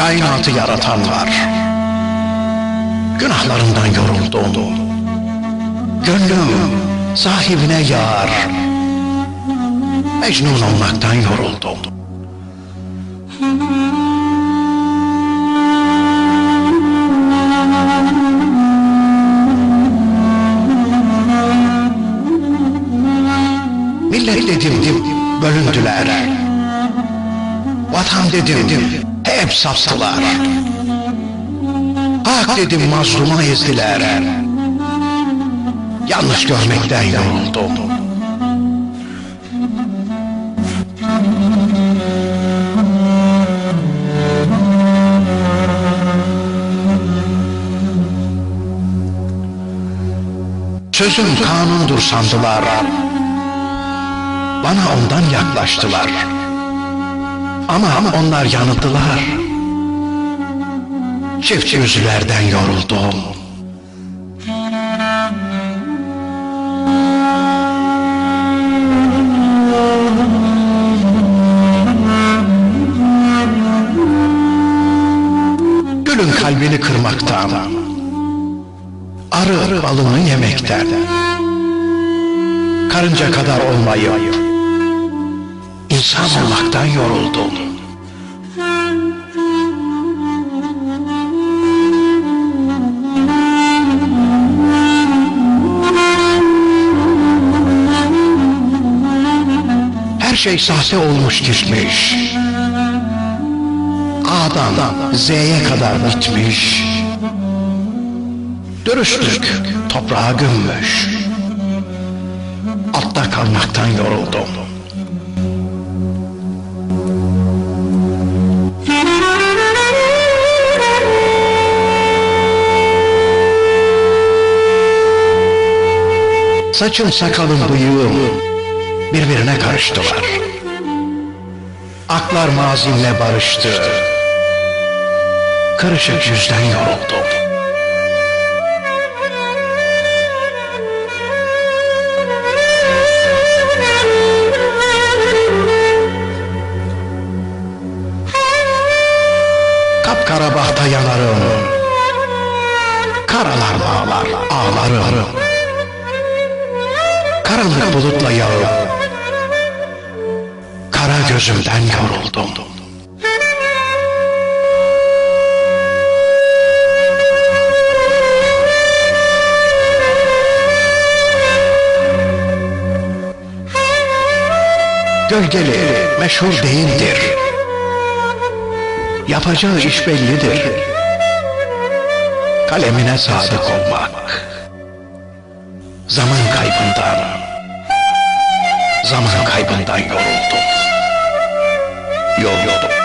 kainatı yaratan var. Günahlarımdan yoruldum. Gönlüm sahibine yar. Mecnun olmaktan yoruldum. Millet dedim bölündüler. Vatan dedim hep saptılar. Hak dedim mazluma ezdiler. Yanlış görmekten yoruldum. Sözüm kanundur sandılar. Bana ondan yaklaştılar. Ama onlar yanıldılar. Çift yüzlülerden yoruldum. Gülün kalbini kırmaktan, arı balını yemekten, karınca kadar olmayı, insan olmaktan yoruldum. Her şey sahte olmuş gitmiş. A'dan Z'ye kadar bitmiş. Dürüstlük toprağa gömmüş. Altta kalmaktan yoruldum. Saçım sakalım bıyığım birbirine karıştılar. Aklar mazimle barıştı. Karışık yüzden yoruldum. Kapkara bahta yanarım. Karalar bağlar ağlarım. Karanlık bulutla yağıp Kara gözümden yoruldum. Gölgeli meşhur değildir. Yapacağı iş bellidir. Kalemine sadık olmak. Zaman kaybından, ざまな海軍大五郎と、ヨーヨーと、